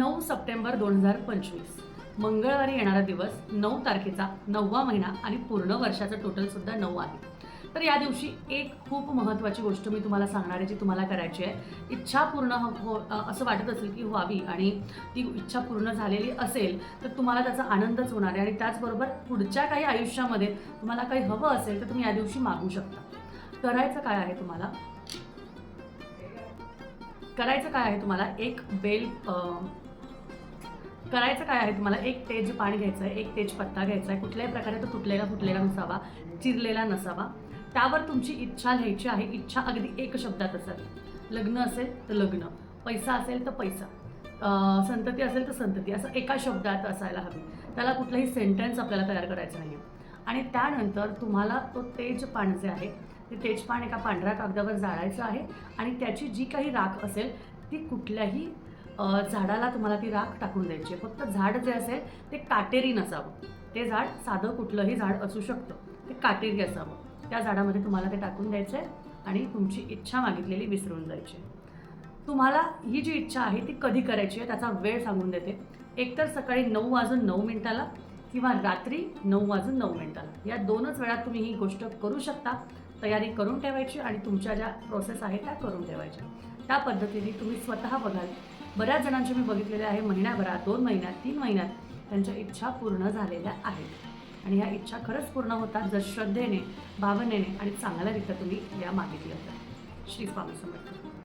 नऊ सप्टेंबर दोन हजार पंचवीस. मंगळवारी येणारा दिवस नऊ तारखेचा नववा महिना आणि पूर्ण वर्षाचं टोटलसुद्धा नऊ आहे. तर या दिवशी एक खूप महत्त्वाची गोष्ट मी तुम्हाला सांगणार आहे जी तुम्हाला करायची आहे. इच्छा पूर्ण हो, हो असं वाटत असेल की व्हावी आणि ती इच्छा पूर्ण झालेली असेल तर तुम्हाला त्याचा आनंदच होणार आहे. आणि त्याचबरोबर पुढच्या काही आयुष्यामध्ये तुम्हाला काही हवं असेल तर तुम्ही या दिवशी मागू शकता. करायचं काय आहे तुम्हाला? करायचं काय आहे तुम्हाला? एक बेल करायचं काय आहे तुम्हाला? एक तेज पाणी घ्यायचं आहे एक तेज पत्ता घ्यायचा आहे. कुठल्याही प्रकारे तो तुटलेला फुटलेला नसावा चिरलेला नसावा. त्यावर तुमची इच्छा लिहायची आहे. इच्छा अगदी एक शब्दात असावी लग्न असेल तर लग्न. पैसा असेल तर पैसा. संतती असेल तर संतती. असं एका शब्दात असायला हवी. त्याला कुठलाही सेंटेन्स आपल्याला तयार करायचं नाही आणि त्यानंतर तुम्हाला तो तेजपान जे आहे ते तेजपान एका पांढऱ्या कागदावर जाळायचं आहे. आणि त्याची जी काही राख असेल ती कुठल्याही झाडाला तुम्हाला ती राख टाकून द्यायची आहे. फक्त झाड जे असेल ते काटेरी नसावं. ते झाड साधं कुठलंही झाड असू शकतं. ते काटेरी असावं. त्या झाडामध्ये तुम्हाला ते टाकून द्यायचं आहे आणि तुमची इच्छा मागितलेली विसरून जायची आहे. तुम्हाला ही जी इच्छा आहे ती कधी करायची आहे त्याचा वेळ सांगून देते. एकतर सकाळी नऊ वाजून नऊ मिनिटाला किंवा रात्री नऊ वाजून नऊ मिनिटाला. या दोनच वेळात तुम्ही ही गोष्ट करू शकता. तयारी करून ठेवायची आणि तुमच्या ज्या प्रोसेस आहे त्या करून ठेवायच्या. त्या पद्धतीने तुम्ही स्वतः बघाल बऱ्याच जणांचे मी बघितलेले आहे महिन्याभरात दोन महिन्यात तीन महिन्यात त्यांच्या इच्छा पूर्ण झालेल्या आहेत. आणि ह्या इच्छा खरंच पूर्ण होतात जर श्रद्धेने भावनेने आणि चांगल्यारीत्या तुम्ही या मागितल्या तर श्री स्वामी समर्थ.